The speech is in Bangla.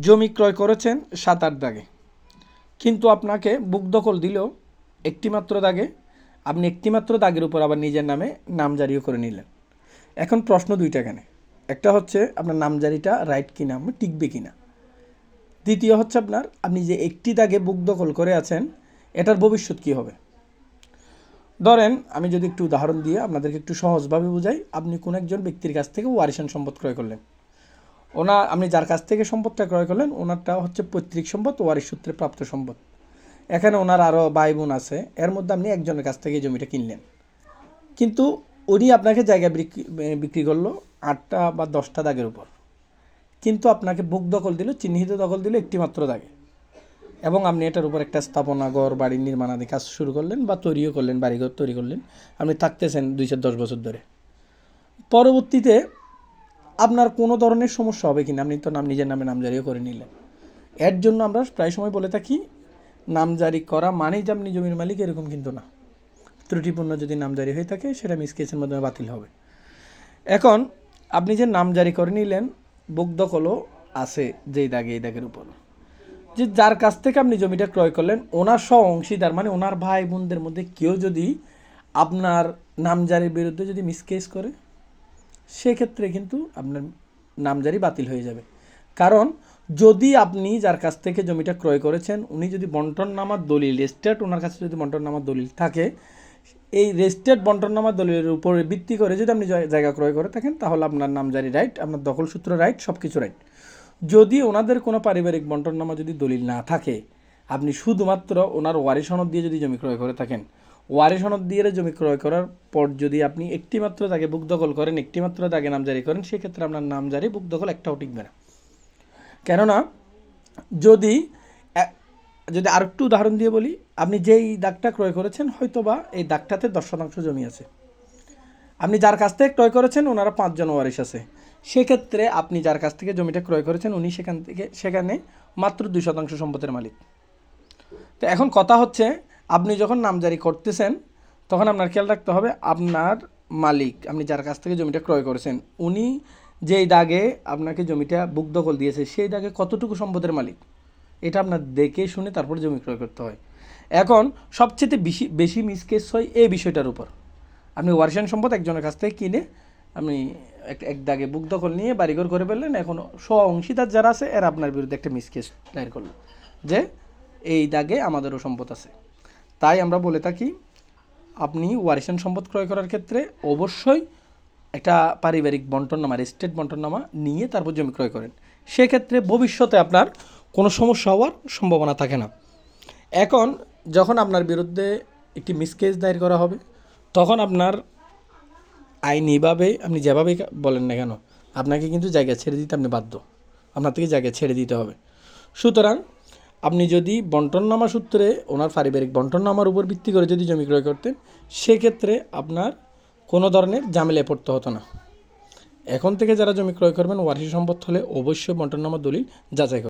জমি ক্রয় করেছেন সাত আট দাগে। কিন্তু আপনাকে বুক দখল দিলেও একটিমাত্র দাগে, আপনি একটিমাত্র দাগের উপর আবার নিজের নামে নামজারিও করে নিলেন। এখন প্রশ্ন দুইটা এখানে। একটা হচ্ছে আপনার নামজারিটা রাইট কিনা আপনি টিকবে কিনা। দ্বিতীয় হচ্ছে আপনার, আপনি যে একটি দাগে বুক দখল করে আছেন, এটার ভবিষ্যৎ কী হবে? ধরেন, আমি যদি একটু উদাহরণ দিয়ে আপনাদেরকে একটু সহজভাবে বুঝাই, আপনি কোন একজন ব্যক্তির কাছ থেকে ওয়ারিশান সম্পদ ক্রয় করলেন। ওনা, আপনি যার কাছ থেকে সম্পদটা ক্রয় করলেন, ওনারটা হচ্ছে পৈতৃক সম্পদ, ওয়ারিশ সূত্রে প্রাপ্ত সম্পদ। এখানে ওনার আরও ভাই বোন আছে, এর মধ্যে আপনি একজনের কাছ থেকে জমিটা কিনলেন। কিন্তু উনি আপনাকে জায়গা বিক্রি বিক্রি করল আটটা বা দশটা দাগের উপর। কিন্তু আপনাকে বুক দখল দিল, চিহ্নিত দখল দিল একটি মাত্র দাগে। এবং আপনি এটার উপর একটা স্থাপনা, ঘর বাড়ির নির্মাণাদি কাজ শুরু করলেন বা তৈরিও করলেন, বাড়িঘর তৈরি করলেন। আপনি থাকতেছেন দুই চার দশ বছর ধরে। পরবর্তীতে আপনার কোনো ধরনের সমস্যা হবে কিনা? আপনি তো নাম নিজের নামে নামজারিও করে নিলেন। এর জন্য আমরা প্রায় সময় বলে থাকি, নামজারি করা মানেই যে আপনি জমির মালিক, এরকম কিন্তু না। ত্রুটিপূর্ণ যদি নামজারি হয়ে থাকে, সেটা মিসকেসের মাধ্যমে বাতিল হবে। এখন, আপনি যে নামজারি করে নিলেন, বুক দখলও আছে যেই দাগে, এই দাগের উপর। যে যার কাছ থেকে আপনি জমিটা ক্রয় করলেন, ওনার সহ অংশীদার মানে ওনার ভাই বোনদের মধ্যে কেউ যদি আপনার নামজারির বিরুদ্ধে যদি মিসকেস করে সেক্ষেত্রে কিন্তু আপনার নামজারি বাতিল হয়ে যাবে। কারণ যদি আপনি যার কাছ থেকে জমিটা ক্রয় করেছেন, উনি যদি বন্টন নামার দলিল রেস্টেট ওনার কাছে যদি বন্টন নামার দলিল থাকে, এই রেস্টেট বন্টন নামার দলিলের উপরে ভিত্তি করে যদি আপনি জায়- জায়গা ক্রয় করে থাকেন, তাহলে আপনার নামজারি রাইট আপনার দখল সূত্র রাইট সব কিছু রাইট যদি ওনাদের কোনো পারিবারিক বন্টন নামা যদি দলিল না থাকে, আপনি শুধুমাত্র ওনার ওয়ারি দিয়ে যদি জমি ক্রয় করে থাকেন ওয়ারি সনদ দিয়ে জমি ক্রয় করার পর যদি আপনি একটিমাত্র তাকে বুক দখল করেন, একটিমাত্র তাকে নামজারি করেন, সেক্ষেত্রে আপনার নামজারি বুক দখল একটাও টিকবে না। কেননা, যদি যদি আরেকটু উদাহরণ দিয়ে বলি, আপনি যেই দাগটা ক্রয় করেছেন, হয়তোবা এই দাগটাতে দশ শতাংশ জমি আছে। আপনি যার কাছ থেকে ক্রয় করেছেন ওনারা পাঁচজন ওয়ারিশ আছে। সেক্ষেত্রে আপনি যার কাছ থেকে জমিটা ক্রয় করেছেন, উনি সেখান থেকে, সেখানে মাত্র দুই শতাংশ সম্পদের মালিক। তো এখন কথা হচ্ছে আপনি যখন নামজারি করতেছেন, তখন আপনার খেয়াল রাখতে হবে আপনার মালিক, আপনি যার কাছ থেকে জমিটা ক্রয় করেছেন, উনি যেই দাগে আপনাকে জমিটা বুক দখল দিয়েছে, সেই দাগে কতটুকু সম্পদের মালিক? এটা আপনার দেখে শুনে তারপর জমি ক্রয় করতে হয়। এখন সবচেয়ে বেশি বেশি মিসকেস হয় এই বিষয়টার উপর। আপনি ওয়ারিশান সম্পদ একজনের কাছ থেকে কিনে আপনি এক এক দাগে বুক দখল নিয়ে বাড়িঘর করে ফেললেন, এখন স্ব অংশীদার যারা আছে, এরা আপনার বিরুদ্ধে একটা মিসকেস দায়ের করল যে এই দাগে আমাদেরও সম্পদ আছে। তাই আমরা বলে থাকি, আপনি ওয়ারিশান সম্পদ ক্রয় করার ক্ষেত্রে অবশ্যই একটা পারিবারিক বন্টননামা স্টেট বন্টননামা নিয়ে তারপর জমি ক্রয় করেন। সেক্ষেত্রে ভবিষ্যতে আপনার কোনো সমস্যা হওয়ার সম্ভাবনা থাকে না। এখন যখন আপনার বিরুদ্ধে একটি মিসকেস দায়ের করা হবে, তখন আপনার আইনিভাবে আপনি যেভাবেই বলেন না কেন, আপনাকে কিন্তু জায়গা ছেড়ে দিতে আপনি বাধ্য। আপনার থেকে জায়গা ছেড়ে দিতে হবে। সুতরাং আপনি যদি বন্টননামা সূত্রে ওনার পারিবারিক বন্টননামার উপর ভিত্তি করে যদি জমি ক্রয় করতেন, সেক্ষেত্রে আপনার কোনো ধরনের জামেলে পড়তে হতো না। এখন থেকে যারা জমি ক্রয় করবেন ওয়ারিশ সম্পদ হলে অবশ্যই বন্টননামা দলিল যাচাই